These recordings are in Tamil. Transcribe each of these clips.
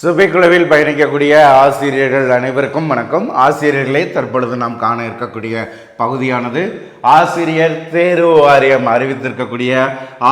சுபைக்குழுவில் பயணிக்கக்கூடிய ஆசிரியர்கள் அனைவருக்கும் வணக்கம். ஆசிரியர்களே தற்பொழுது நாம் காண இருக்கக்கூடிய பகுதியானது ஆசிரியர் தேர்வு வாரியம் அறிவித்திருக்கக்கூடிய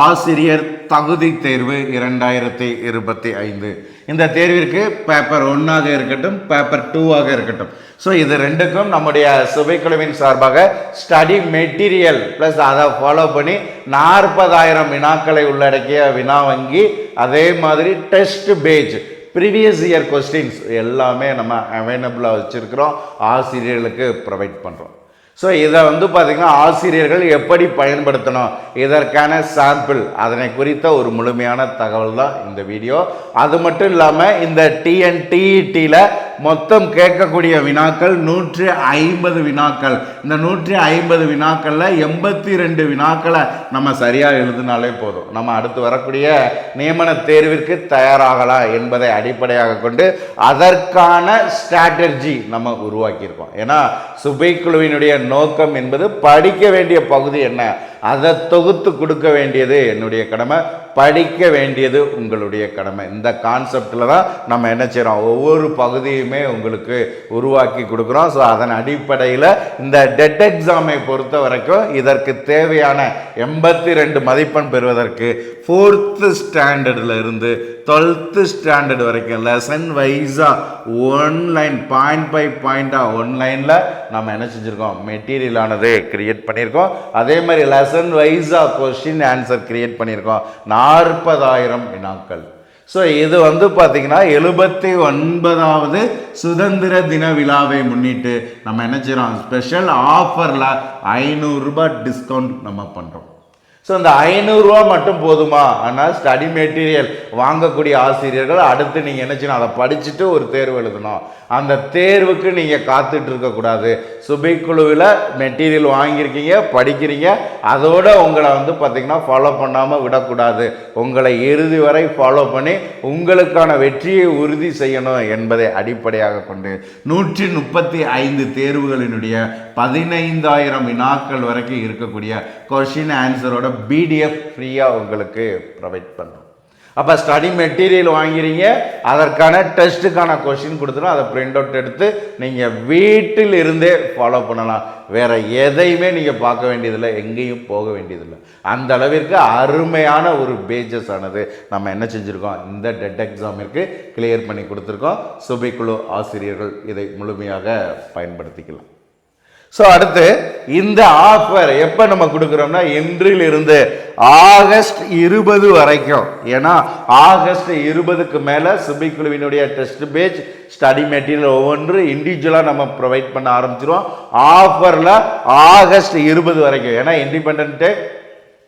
ஆசிரியர் தகுதி தேர்வு இரண்டாயிரத்தி இருபத்தி ஐந்து. இந்த தேர்விற்கு பேப்பர் ஒன்னாக இருக்கட்டும் பேப்பர் டூவாக இருக்கட்டும். ஸோ இது ரெண்டுக்கும் நம்முடைய சுபைக்குழுவின் சார்பாக ஸ்டடி மெட்டீரியல் ப்ளஸ் அதை ஃபாலோ பண்ணி நாற்பதாயிரம் வினாக்களை உள்ளடக்கிய வினா வங்கி அதே மாதிரி test page previous year questions எல்லாமே நம்ம அவைலபிளாக வச்சுருக்கிறோம். ஆசிரியர்களுக்கு ப்ரொவைட் பண்ணுறோம் ஸோ இதை வந்து பார்த்திங்கன்னா ஆசிரியர்கள் எப்படி பயன்படுத்தணும்? இதற்கான சாம்பிள் அதனை குறித்த ஒரு முழுமையான தகவல் தான் இந்த வீடியோ அது மட்டும் இல்லாமல் இந்த டிஎன்டிஇடியில் மொத்தம் கேட்கக்கூடிய வினாக்கள் நூற்றி ஐம்பது வினாக்கள். இந்த நூற்றி ஐம்பது வினாக்களில் எண்பத்தி ரெண்டு வினாக்களை நம்ம சரியாக எழுதினாலே போதும். நம்ம அடுத்து வரக்கூடிய நியமன தேர்விற்கு தயாராகலாம் என்பதை அடிப்படையாக கொண்டு அதற்கான ஸ்ட்ராட்டஜி நம்ம உருவாக்கியிருக்கோம். ஏன்னா சுபை குழுவினுடைய நோக்கம் என்பது படிக்க வேண்டிய பகுதி என்ன? அதை தொகுத்து கொடுக்க வேண்டியது என்னுடைய கடமை படிக்க வேண்டியது உங்களுடைய கடமை. இந்த கான்செப்டில் தான் நம்ம என்ன செய்கிறோம் ஒவ்வொரு பகுதியுமே உங்களுக்கு உருவாக்கி கொடுக்குறோம். ஸோ அதன் அடிப்படையில் இந்த டெட் எக்ஸாமை பொறுத்த வரைக்கும் இதற்கு தேவையான எண்பத்தி ரெண்டு மதிப்பெண் பெறுவதற்கு ஃபோர்த்து ஸ்டாண்டர்டில் இருந்து டுவெல்த்து ஸ்டாண்டர்ட் வரைக்கும் லெசன் வைஸாக ஒன்லைன் பாயிண்ட் பை பாயிண்டாக ஒன்லைனில் நம்ம என்ன செஞ்சுருக்கோம்? மெட்டீரியலானது கிரியேட் பண்ணியிருக்கோம். அதே மாதிரி லெசன் வைஸாக கொஸ்டின் ஆன்சர் கிரியேட் பண்ணியிருக்கோம். நாற்பதாயிரம் வினாக்கள். ஸோ இது வந்து பார்த்திங்கன்னா எழுபத்தி ஒன்பதாவது சுதந்திர தின விழாவை முன்னிட்டு நம்ம என்ன செய்கிறோம் ஸ்பெஷல் ஆஃபரில் ஐநூறுரூபா டிஸ்கவுண்ட் நம்ம பண்ணுறோம் ஸோ இந்த ஐநூறுரூவா மட்டும் போதுமா? ஆனால் ஸ்டடி மெட்டீரியல் வாங்கக்கூடிய ஆசிரியர்கள் அடுத்து நீங்கள் என்ன செய்யணும்? அதை படிச்சுட்டு ஒரு தேர்வு எழுதணும். அந்த தேர்வுக்கு நீங்கள் காத்துட்டு இருக்கக்கூடாது சுபைக்குழுவில் மெட்டீரியல் வாங்கியிருக்கீங்க படிக்கிறீங்க. அதோட உங்களை வந்து பார்த்திங்கன்னா ஃபாலோ பண்ணாமல் விடக்கூடாது. உங்களை இறுதி வரை ஃபாலோ பண்ணி உங்களுக்கான வெற்றியை உறுதி செய்யணும் என்பதை அடிப்படையாக கொண்டு நூற்றி முப்பத்தி ஐந்து தேர்வுகளினுடைய பதினைந்தாயிரம் வினாக்கள் வரைக்கும் இருக்கக்கூடிய கொஷின் ஆன்சரோட பிடிஎஃப் ஃப்ரீயாக உங்களுக்கு ப்ரொவைட் பண்ணுறோம் அப்போ ஸ்டடி மெட்டீரியல் வாங்கிறீங்க அதற்கான டெஸ்ட்டுக்கான கொஷின் கொடுத்துரும் அதை பிரிண்ட் அவுட் எடுத்து நீங்கள் வீட்டில் இருந்தே ஃபாலோ பண்ணலாம். வேறு எதையுமே நீங்கள் பார்க்க வேண்டியதில்லை எங்கேயும் போக வேண்டியதில்லை. அந்த அளவிற்கு அருமையான ஒரு பேஜஸ் ஆனது நம்ம என்ன செஞ்சுருக்கோம்? இந்த டெட் எக்ஸாமிற்கு கிளியர் பண்ணி கொடுத்துருக்கோம். சுபைக்குழு ஆசிரியர்கள் இதை முழுமையாக பயன்படுத்திக்கலாம். ஸோ அடுத்து இந்த ஆஃபர் எப்போ நம்ம கொடுக்குறோம்னா இன்றிலிருந்து ஆகஸ்ட் இருபது வரைக்கும். ஏன்னா ஆகஸ்ட் இருபதுக்கு மேலே சுபை குழுவினுடைய டெஸ்ட் பேஜ் ஸ்டடி மெட்டீரியல் ஒவ்வொன்று இண்டிவிஜுவலாக நம்ம ப்ரொவைட் பண்ண ஆரம்பிச்சிருவோம். ஆஃபரில் ஆகஸ்ட் இருபது வரைக்கும். ஏன்னா இண்டிபெண்ட்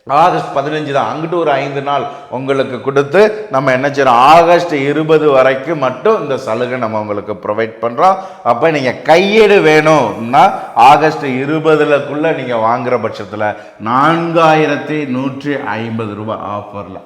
ஆகஸ்ட் பதினஞ்சு தான். அங்கிட்டு ஒரு ஐந்து நாள் உங்களுக்கு கொடுத்து நம்ம என்ன செய்கிறோம் ஆகஸ்ட் இருபது வரைக்கும் மட்டும் இந்த சலுகை நம்ம உங்களுக்கு ப்ரொவைட் பண்ணுறோம் அப்போ நீங்கள் கையேடு வேணும்னா ஆகஸ்ட் இருபதுலக்குள்ளே நீங்கள் வாங்குகிற பட்சத்தில் நான்காயிரத்தி நூற்றி ஐம்பது ரூபாய் ஆஃபரில்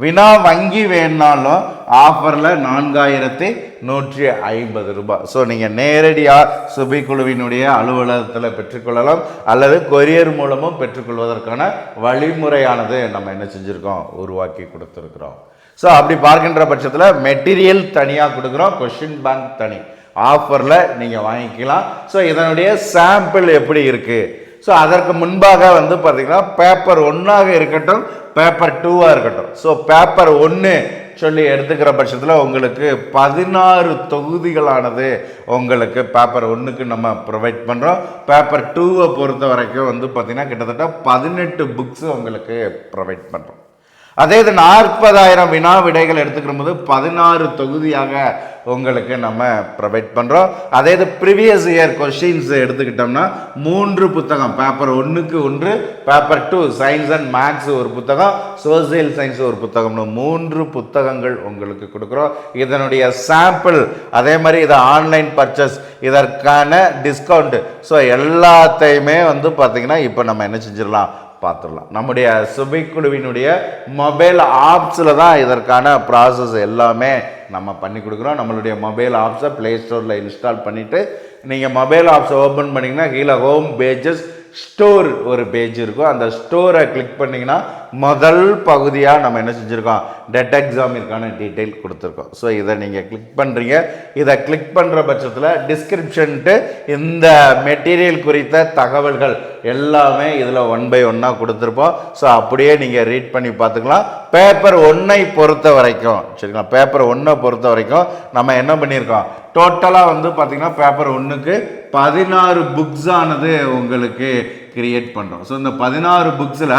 வினா வங்கி வேணாலும் ஆஃபரில் நான்காயிரத்தி நூற்றி ஐம்பது ரூபாய். ஸோ நீங்கள் நேரடியாக சுபி குழுவினுடைய அலுவலகத்தில் பெற்றுக்கொள்ளலாம். அல்லது கொரியர் மூலமும் பெற்றுக்கொள்வதற்கான வழிமுறையானது நம்ம என்ன செஞ்சுருக்கோம்? உருவாக்கி கொடுத்துருக்குறோம். ஸோ அப்படி பார்க்கின்ற பட்சத்தில் மெட்டீரியல் தனியாக கொடுக்குறோம். கொஷின் பேங்க் தனி. ஆஃபரில் நீங்கள் வாங்கிக்கலாம். ஸோ இதனுடைய சாம்பிள் எப்படி இருக்குது ஸோ அதற்கு முன்பாக வந்து பார்த்தீங்கன்னா பேப்பர் ஒன்றாக இருக்கட்டும் பேப்பர் டூவாக இருக்கட்டும். ஸோ பேப்பர் ஒன்று சொல்லி எடுத்துக்கிற பட்சத்தில் உங்களுக்கு பதினாறு தொகுதிகளானது உங்களுக்கு பேப்பர் ஒன்றுக்கு நம்ம ப்ரொவைட் பண்ணுறோம் பேப்பர் டூவை பொறுத்த வரைக்கும் வந்து பார்த்திங்கன்னா கிட்டத்தட்ட பதினெட்டு புக்ஸு உங்களுக்கு ப்ரொவைட் பண்ணுறோம் அதே இது நாற்பதாயிரம் வினா விடைகள் எடுத்துக்கிற போது பதினாறு தொகுதியாக உங்களுக்கு நம்ம ப்ரொவைட் பண்ணுறோம் அதே இது ப்ரீவியஸ் இயர் கொஷின்ஸ் எடுத்துக்கிட்டோம்னா மூன்று புத்தகம் பேப்பர் ஒன்றுக்கு ஒன்று paper two science and maths ஒரு புத்தகம் சோசியல் சயின்ஸ் ஒரு புத்தகம்னு மூன்று புத்தகங்கள் உங்களுக்கு கொடுக்குறோம். இதனுடைய சாம்பிள் அதே மாதிரி இதை ஆன்லைன் பர்ச்சேஸ் இதற்கான டிஸ்கவுண்ட் ஸோ எல்லாத்தையுமே வந்து பார்த்திங்கன்னா இப்போ நம்ம என்ன செஞ்சிடலாம்? பார்த்துடலாம். நம்முடைய சுபைக்குழுவினுடைய மொபைல் ஆப்ஸில் தான் இதற்கான ப்ராசஸ் எல்லாமே நம்ம பண்ணி கொடுக்குறோம். நம்மளுடைய மொபைல் ஆப்ஸை ப்ளே ஸ்டோரில் இன்ஸ்டால் பண்ணிவிட்டு நீங்கள் மொபைல் ஆப்ஸை ஓப்பன் பண்ணிங்கன்னா கீழே ஹோம் பேஜஸ் ஸ்டோர் ஒரு பேஜ் இருக்கும். அந்த ஸ்டோரை கிளிக் பண்ணிங்கன்னா முதல் பகுதியாக நம்ம என்ன செஞ்சுருக்கோம்? டெட் எக்ஸாமிற்கான டீட்டெயில் கொடுத்துருக்கோம். ஸோ இதை நீங்கள் கிளிக் பண்ணுறீங்க இதை கிளிக் பண்ணுற பட்சத்தில் டிஸ்கிரிப்ஷன்ட்டு இந்த மெட்டீரியல் குறித்த தகவல்கள் எல்லாமே இதில் ஒன் பை ஒன்னாக கொடுத்துருப்போம். ஸோ அப்படியே நீங்கள் ரீட் பண்ணி பார்த்துக்கலாம். பேப்பர் ஒன்றை பொறுத்த வரைக்கும் சரிங்களா? பேப்பர் ஒன்றை பொறுத்த வரைக்கும் நம்ம என்ன பண்ணியிருக்கோம்? டோட்டலாக வந்து பார்த்திங்கன்னா பேப்பர் ஒன்றுக்கு பதினாறு புக்ஸ் ஆனது உங்களுக்கு கிரியேட் பண்ணுறோம் ஸோ இந்த பதினாறு புக்ஸில்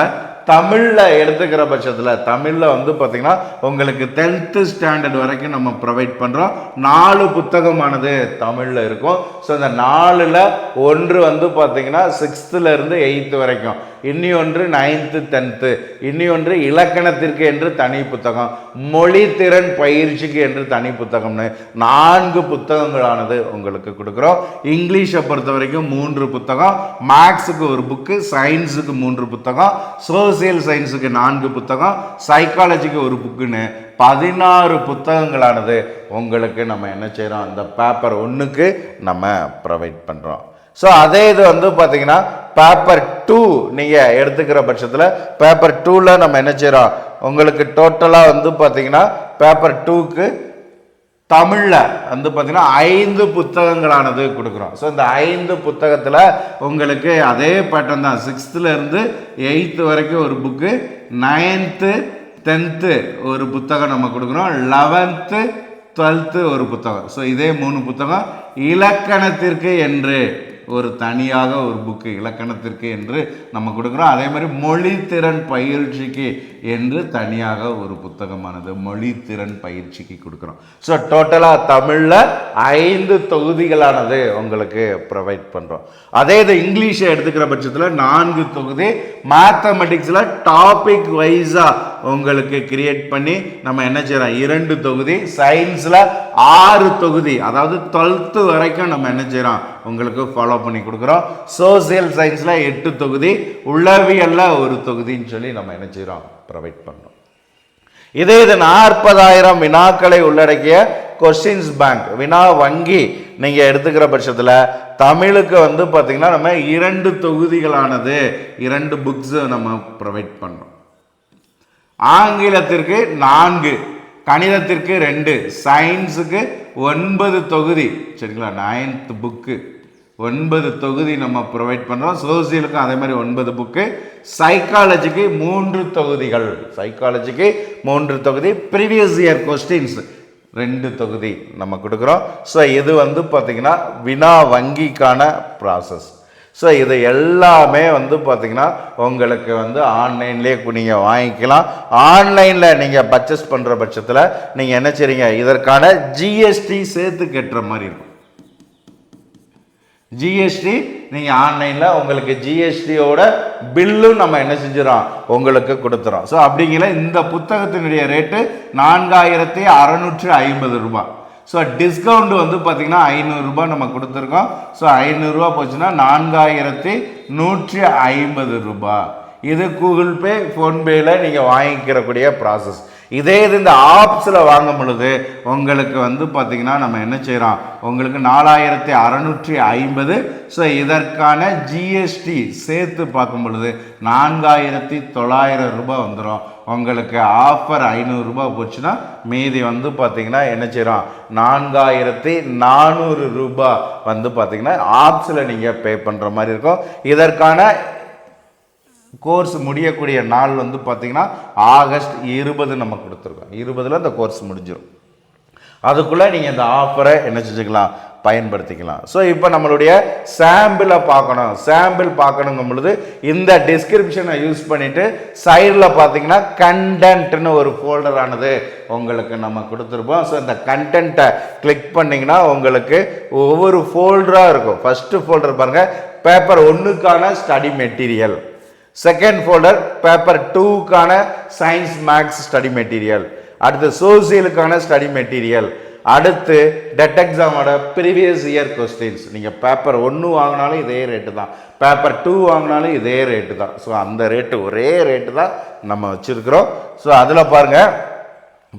தமிழில் எடுத்துக்கிற பட்சத்தில் தமிழில் வந்து பார்த்திங்கன்னா உங்களுக்கு டென்த்து ஸ்டாண்டர்ட் வரைக்கும் நம்ம ப்ரொவைட் பண்ணுறோம் நாலு புத்தகமானது தமிழில் இருக்கும். ஸோ இந்த நாலில் ஒன்று வந்து பார்த்திங்கன்னா சிக்ஸ்த்துலேருந்து எயித்து வரைக்கும். இன்னி ஒன்று நைன்த்து டென்த்து இன்னி ஒன்று இலக்கணத்திற்கு என்று தனி புத்தகம். மொழித்திறன் பயிற்சிக்கு என்று தனி புத்தகம்னு நான்கு புத்தகங்களானது உங்களுக்கு கொடுக்குறோம். இங்கிலீஷை பொறுத்த வரைக்கும் மூன்று புத்தகம். மேக்ஸுக்கு ஒரு புக்கு சயின்ஸுக்கு மூன்று புத்தகம். சோசியல் சயின்ஸுக்கு நான்கு புத்தகம். சைக்காலஜிக்கு ஒரு புக்குன்னு பதினாறு புத்தகங்களானது உங்களுக்கு நம்ம என்ன செய்கிறோம் அந்த பேப்பர் ஒன்றுக்கு நம்ம ப்ரொவைட் பண்ணுறோம் ஸோ அதே இது வந்து பார்த்திங்கன்னா பேப்பர் டூ நீங்கள் எடுத்துக்கிற பட்சத்தில் பேப்பர் டூவில் நம்ம என்ன செய்கிறோம் உங்களுக்கு டோட்டலாக வந்து பார்த்தீங்கன்னா பேப்பர் டூக்கு தமிழில் வந்து பார்த்தீங்கன்னா ஐந்து புத்தகங்களானது கொடுக்குறோம். ஸோ இந்த ஐந்து புத்தகத்தில் உங்களுக்கு அதே பேட்டர்ன் தான். சிக்ஸ்த்துலேருந்து எயித்து வரைக்கும் ஒரு புக்கு நைன்த்து டென்த்து ஒரு புத்தகம் நம்ம கொடுக்குறோம். லெவன்த்து டுவெல்த்து ஒரு புத்தகம். ஸோ இதே மூணு புத்தகம் இலக்கணத்திற்கு என்று ஒரு தனியாக ஒரு புக்கு இலக்கணத்திற்கு என்று நம்ம கொடுக்குறோம். அதே மாதிரி மொழித்திறன் பயிற்சிக்கு என்று தனியாக ஒரு புத்தகமானது மொழித்திறன் பயிற்சிக்கு கொடுக்குறோம். ஸோ டோட்டலாக தமிழில் ஐந்து தொகுதிகளானது உங்களுக்கு ப்ரொவைட் பண்ணுறோம் அதே இது இங்கிலீஷை எடுத்துக்கிற பட்சத்தில் நான்கு தொகுதி மேத்தமெட்டிக்ஸில் டாபிக் வைஸாக உங்களுக்கு கிரியேட் பண்ணி நம்ம என்ன செய்கிறோம் இரண்டு தொகுதி சயின்ஸில் ஆறு தொகுதி அதாவது டுவெல்த்து வரைக்கும் நம்ம என்ன செய்கிறோம் உங்களுக்கு ஃபாலோ பண்ணி கொடுக்குறோம். சோசியல் சயின்ஸில் எட்டு தொகுதி உளவியலில் ஒரு தொகுதின்னு சொல்லி நம்ம என்ன செய்கிறோம் ப்ரொவைட் பண்ணோம். இதே இது நாற்பதாயிரம் வினாக்களை உள்ளடக்கிய கொஸ்டின்ஸ் பேங்க் வினா வங்கி நீங்கள் எடுத்துக்கிற பட்சத்தில் தமிழுக்கு வந்து பார்த்திங்கன்னா நம்ம இரண்டு தொகுதிகளானது இரண்டு புக்ஸு நம்ம ப்ரொவைட் பண்ணோம். ஆங்கிலத்திற்கு நான்கு கணிதத்திற்கு ரெண்டு சயின்ஸுக்கு ஒன்பது தொகுதி. சரிங்களா? நைன்த் புக்கு ஒன்பது தொகுதி நம்ம ப்ரொவைட் பண்ணுறோம் சோசியலுக்கும் அதே மாதிரி ஒன்பது புக்கு சைக்காலஜிக்கு மூன்று தொகுதிகள். சைக்காலஜிக்கு மூன்று தொகுதி. ப்ரீவியஸ் இயர் கொஸ்டின்ஸ் ரெண்டு தொகுதி நம்ம கொடுக்குறோம். ஸோ இது வந்து பார்த்திங்கன்னா வினா வங்கிக்கான ப்ராசஸ் ஸோ இது எல்லாமே வந்து பார்த்திங்கன்னா உங்களுக்கு வந்து ஆன்லைன்லேயே நீங்கள் வாங்கிக்கலாம். ஆன்லைனில் நீங்கள் பர்ச்சேஸ் பண்ணுற பட்சத்தில் நீங்கள் என்ன செய்றீங்க? இதற்கான ஜிஎஸ்டி சேர்த்து கட்டுற மாதிரி இருக்கும். ஜிஎஸ்டி நீங்கள் ஆன்லைனில் உங்களுக்கு ஜிஎஸ்டியோட பில்லும் நம்ம என்ன செஞ்சிடறோம்? உங்களுக்கு கொடுத்துறோம். ஸோ அப்படிங்கிற இந்த புத்தகத்தினுடைய ரேட்டு நான்காயிரத்தி அறநூற்றி ஐம்பது ரூபாய். ஸோ டிஸ்கவுண்ட் வந்து பார்த்தீங்கன்னா ஐநூறுரூபா நம்ம கொடுத்துருக்கோம். ஸோ ஐநூறுரூவா போச்சுன்னா நான்காயிரத்தி நூற்றி ஐம்பது ரூபா இது கூகுள் பே ஃபோன்பேயில் நீங்கள் வாங்கிக்கிறக்கூடிய ப்ராசஸ் இதே இது இந்த ஆப்ஸில் வாங்கும் பொழுது உங்களுக்கு வந்து பார்த்திங்கன்னா நம்ம என்ன செய்கிறோம் உங்களுக்கு நாலாயிரத்தி அறநூற்றி ஐம்பது. ஸோ இதற்கான ஜிஎஸ்டி சேர்த்து பார்க்கும் பொழுது நான்காயிரத்தி தொள்ளாயிரம் ரூபாய் வந்துடும் உங்களுக்கு ஆஃபர் ஐநூறுரூபா போச்சுன்னா மீதி வந்து பார்த்திங்கன்னா என்ன செய்கிறோம் நான்காயிரத்தி நானூறு ரூபா வந்து பார்த்திங்கன்னா ஆப்ஸில் நீங்கள் பே பண்ணுற மாதிரி இருக்கும். இதற்கான கோர்ஸ் முடியக்கூடிய நாள் வந்து பார்த்திங்கன்னா ஆகஸ்ட் இருபது நம்ம கொடுத்துருக்கோம். இருபதில் அந்த கோர்ஸ் முடிஞ்சிடும் அதுக்குள்ளே நீங்கள் இந்த ஆஃபரை என்ன செஞ்சுக்கலாம்? பயன்படுத்திக்கலாம். ஸோ இப்போ நம்மளுடைய சாம்பிளை பார்க்கணும். சாம்பிள் பார்க்கணுங்கும் பொழுது இந்த டிஸ்கிரிப்ஷனை யூஸ் பண்ணிவிட்டு சைடில் பார்த்தீங்கன்னா கண்டென்ட்னு ஒரு ஃபோல்டர் ஆனது உங்களுக்கு நம்ம கொடுத்துருப்போம். ஸோ இந்த கண்டென்ட்டை கிளிக் பண்ணிங்கன்னா உங்களுக்கு ஒவ்வொரு ஃபோல்டராக இருக்கும். ஃபஸ்ட்டு ஃபோல்டர் பாருங்கள் paper ஒன்றுக்கான study material second folder paper டூக்கான science maths study material அடுத்து சோசியலுக்கான ஸ்டடி மெட்டீரியல் அடுத்து டெட் எக்ஸாமோட ப்ரீவியஸ் இயர் கொஸ்டின்ஸ் நீங்கள் பேப்பர் ஒன்று வாங்கினாலும் இதே ரேட்டு தான். பேப்பர் டூ வாங்கினாலும் இதே ரேட்டு தான். ஸோ அந்த ரேட்டு ஒரே ரேட்டு தான் நம்ம வச்சுருக்குறோம். ஸோ அதில் பாருங்கள்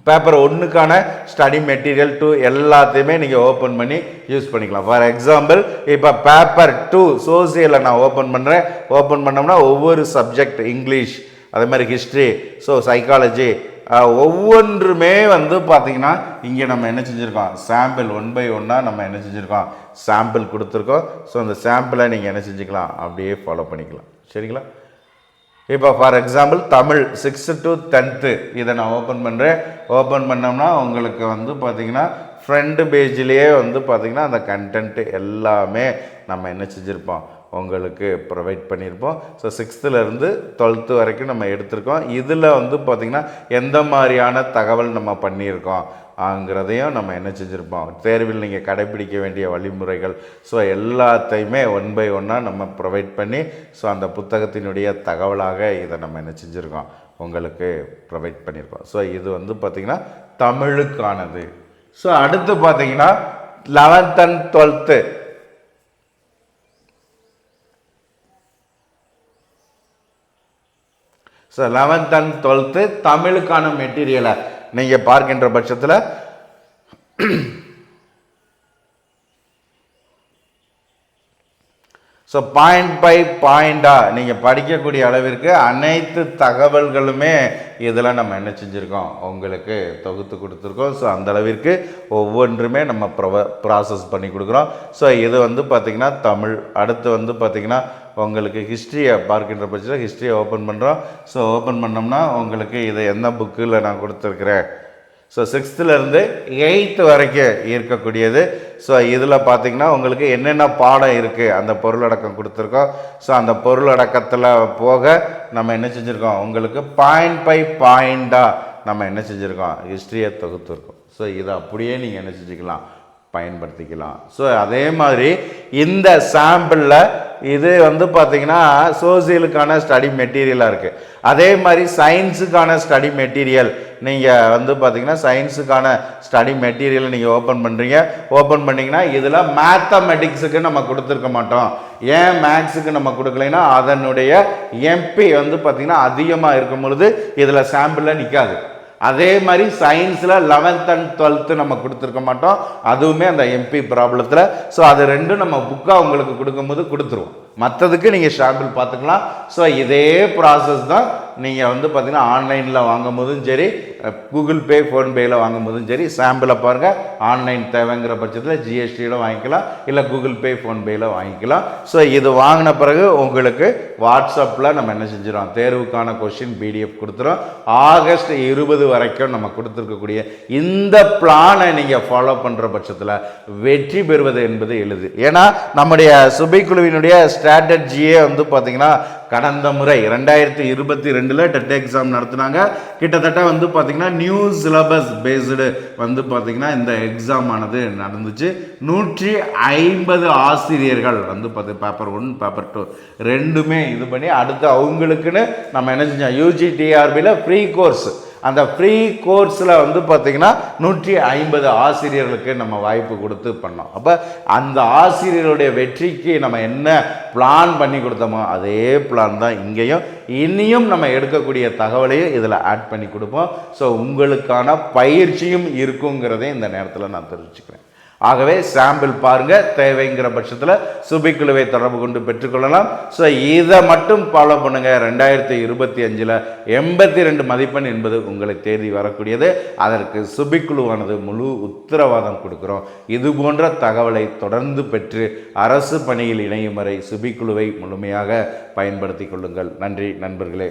பேப்பர் ஒன்றுக்கான ஸ்டடி மெட்டீரியல் டூ எல்லாத்தையுமே நீங்கள் ஓப்பன் பண்ணி யூஸ் பண்ணிக்கலாம். ஃபார் எக்ஸாம்பிள் இப்போ பேப்பர் டூ சோசியலை நான் ஓப்பன் பண்ணுறேன் ஓப்பன் பண்ணோம்னா ஒவ்வொரு சப்ஜெக்ட் இங்கிலீஷ் அதே மாதிரி ஹிஸ்ட்ரி ஸோ சைக்காலஜி ஒவ்வொன்றுமே வந்து பார்த்திங்கன்னா இங்கே நம்ம என்ன செஞ்சுருக்கோம்? சாம்பிள் ஒன் பை ஒன்னாக நம்ம என்ன செஞ்சுருக்கோம்? சாம்பிள் கொடுத்துருக்கோம். ஸோ அந்த சாம்பிளை நீங்கள் என்ன செஞ்சுக்கலாம்? அப்படியே ஃபாலோ பண்ணிக்கலாம். சரிங்களா? இப்போ for example Tamil sixth to tenth இதை நான் ஓப்பன் பண்ணுறேன் ஓப்பன் பண்ணோம்னா உங்களுக்கு வந்து பார்த்திங்கன்னா ஃப்ரண்ட் பேஜ்லேயே வந்து பார்த்திங்கன்னா அந்த கண்டென்ட்டு எல்லாமே நம்ம என்ன செஞ்சுருப்போம்? உங்களுக்கு ப்ரொவைட் பண்ணியிருப்போம். ஸோ சிக்ஸ்த்துலேருந்து டுவெல்த்து வரைக்கும் நம்ம எடுத்திருக்கோம். இதில் வந்து பார்த்திங்கன்னா எந்த மாதிரியான தகவல் நம்ம பண்ணியிருக்கோம் ஆங்கிறதையும் நம்ம என்ன செஞ்சுருப்போம்? தேர்வில் நீங்கள் கடைபிடிக்க வேண்டிய வழிமுறைகள். ஸோ எல்லாத்தையுமே ஒன் பை ஒன்னாக நம்ம ப்ரொவைட் பண்ணி ஸோ அந்த புத்தகத்தினுடைய தகவலாக இதை நம்ம என்ன செஞ்சுருக்கோம்? உங்களுக்கு ப்ரொவைட் பண்ணியிருக்கோம். ஸோ இது வந்து பார்த்திங்கன்னா தமிழுக்கானது. ஸோ அடுத்து பார்த்தீங்கன்னா eleventh and twelfth so eleventh and twelfth தமிழுக்கான மெட்டீரியலை நீங்கள் பார்க்கின்ற பட்சத்தில் ஸோ பாயிண்ட் பை பாயிண்டாக நீங்கள் படிக்கக்கூடிய அளவிற்கு அனைத்து தகவல்களுமே இதில் நம்ம என்ன செஞ்சுருக்கோம்? உங்களுக்கு தொகுத்து கொடுத்துருக்கோம். ஸோ அந்த அளவிற்கு ஒவ்வொன்றுமே நம்ம ப்ரொவ ப்ராசஸ் பண்ணி கொடுக்குறோம். ஸோ இது வந்து பார்த்திங்கன்னா தமிழ். அடுத்து வந்து பார்த்திங்கன்னா உங்களுக்கு ஹிஸ்ட்ரியை பார்க்கின்ற பட்சத்தில் ஹிஸ்ட்ரியை ஓப்பன் பண்ணுறோம் ஸோ ஓப்பன் பண்ணோம்னா உங்களுக்கு இதை எந்த புக்கில் நான் கொடுத்துருக்குறேன்? ஸோ சிக்ஸ்த்துலேருந்து எயித்து வரைக்கும் இருக்கக்கூடியது. ஸோ இதில் பார்த்தீங்கன்னா உங்களுக்கு என்னென்ன பாடம் இருக்குது அந்த பொருளடக்கம் கொடுத்துருக்கோம். ஸோ அந்த பொருளடக்கத்தில் போக நம்ம என்ன செஞ்சுருக்கோம்? உங்களுக்கு பாயிண்ட் பை பாயிண்டாக நம்ம என்ன செஞ்சுருக்கோம்? ஹிஸ்ட்ரியை தொகுத்துருக்கோம். ஸோ இதை அப்படியே நீங்கள் என்ன செஞ்சுக்கலாம்? பயன்படுத்திக்கலாம். ஸோ அதே மாதிரி இந்த சாம்பிளில் இது வந்து பார்த்திங்கன்னா சோசியலுக்கான ஸ்டடி மெட்டீரியலாக இருக்குது அதே மாதிரி சயின்ஸுக்கான ஸ்டடி மெட்டீரியல் நீங்கள் வந்து பார்த்தீங்கன்னா சயின்ஸுக்கான ஸ்டடி மெட்டீரியல் நீங்கள் ஓப்பன் பண்ணுறீங்க ஓப்பன் பண்ணிங்கன்னா இதில் மேத்தமெட்டிக்ஸுக்கு நம்ம கொடுத்துருக்க மாட்டோம். ஏன் மேக்ஸுக்கு நம்ம கொடுக்கலைன்னா அதனுடைய எம்பி வந்து பார்த்திங்கன்னா அதிகமாக இருக்கும் பொழுது இதில் சாம்பிளில் நிற்காது அதே மாதிரி சயின்ஸில் லெவன்த் அண்ட் டுவெல்த்து நம்ம கொடுத்துருக்க மாட்டோம். அதுவுமே அந்த எம்பி ப்ராப்ளத்தில் ஸோ அது ரெண்டும் நம்ம புக்காக உங்களுக்கு கொடுக்கும்போது கொடுத்துருவோம். மற்றதுக்கு நீங்கள் ஷாம்பிள் பார்த்துக்கலாம். ஸோ இதே ப்ராசஸ் தான் நீங்கள் வந்து பார்த்தீங்கன்னா ஆன்லைனில் வாங்கும் போதும் சரி கூகுள் பே ஃபோன்பேயில் வாங்கும் போதும் சரி சாம்பிளை பாருங்கள் ஆன்லைன் தேவைங்கிற பட்சத்தில் ஜிஎஸ்டியில் வாங்கிக்கலாம். இல்லை கூகுள் பே ஃபோன்பேயில் வாங்கிக்கலாம். ஸோ இது வாங்கின பிறகு உங்களுக்கு வாட்ஸ்அப்பில் நம்ம என்ன செஞ்சிடும் தேர்வுக்கான கொஷின் பிடிஎஃப் கொடுத்துரும் ஆகஸ்ட் இருபது வரைக்கும் நம்ம கொடுத்துருக்கக்கூடிய இந்த பிளானை நீங்கள் ஃபாலோ பண்ணுற பட்சத்தில் வெற்றி பெறுவது என்பது எளிது. ஏன்னா நம்முடைய சுபைக்குழுவினுடைய ஸ்ட்ராட்டஜியே வந்து பார்த்தீங்கன்னா கடந்த முறை ரெண்டாயிரத்தி இருபத்தி ரெண்டில் டெட் எக்ஸாம் நடத்துனாங்க. கிட்டத்தட்ட வந்து பார்த்திங்கன்னா நியூ சிலபஸ் பேஸ்டு வந்து பார்த்திங்கன்னா இந்த எக்ஸாம் ஆனது நடந்துச்சு. நூற்றி ஐம்பது ஆசிரியர்கள் வந்து பார்த்து பேப்பர் ஒன் பேப்பர் டூ ரெண்டுமே இது பண்ணி அடுத்து அவங்களுக்குன்னு நம்ம என்ன செஞ்சோம் யூஜி டிஆர்பியில் ஃப்ரீ கோர்ஸ் அந்த ஃப்ரீ கோர்ஸில் வந்து பார்த்திங்கன்னா நூற்றி ஐம்பது ஆசிரியர்களுக்கு நம்ம வாய்ப்பு கொடுத்து பண்ணோம். அப்போ அந்த ஆசிரியருடைய வெற்றிக்கு நம்ம என்ன பிளான் பண்ணி கொடுத்தோமோ அதே பிளான் தான் இங்கேயும். இனியும் நம்ம எடுக்கக்கூடிய தகவலையும் இதில் ஆட் பண்ணி கொடுப்போம். ஸோ உங்களுக்கான பயிற்சியும் இருக்குங்கிறதையும் இந்த நேரத்தில் நான் தெரிவிச்சுக்கிறேன். ஆகவே சாம்பிள் பாருங்க தேவைங்கிற பட்சத்தில் சுபிக்குழுவை தொடர்பு கொண்டு பெற்றுக்கொள்ளலாம். ஸோ இதை மட்டும் ஃபாலோ பண்ணுங்க. ரெண்டாயிரத்தி இருபத்தி அஞ்சில் எண்பத்தி ரெண்டு மதிப்பெண் என்பது உங்களை தேடி வரக்கூடியது. அதற்கு சுபிக்குழுவானது முழு உத்தரவாதம் கொடுக்குறோம். இது போன்ற தகவலை தொடர்ந்து பெற்று அரசு பணியில் இணையும் வரை சுபிக்குழுவை முழுமையாக பயன்படுத்தி கொள்ளுங்கள். நன்றி நண்பர்களே.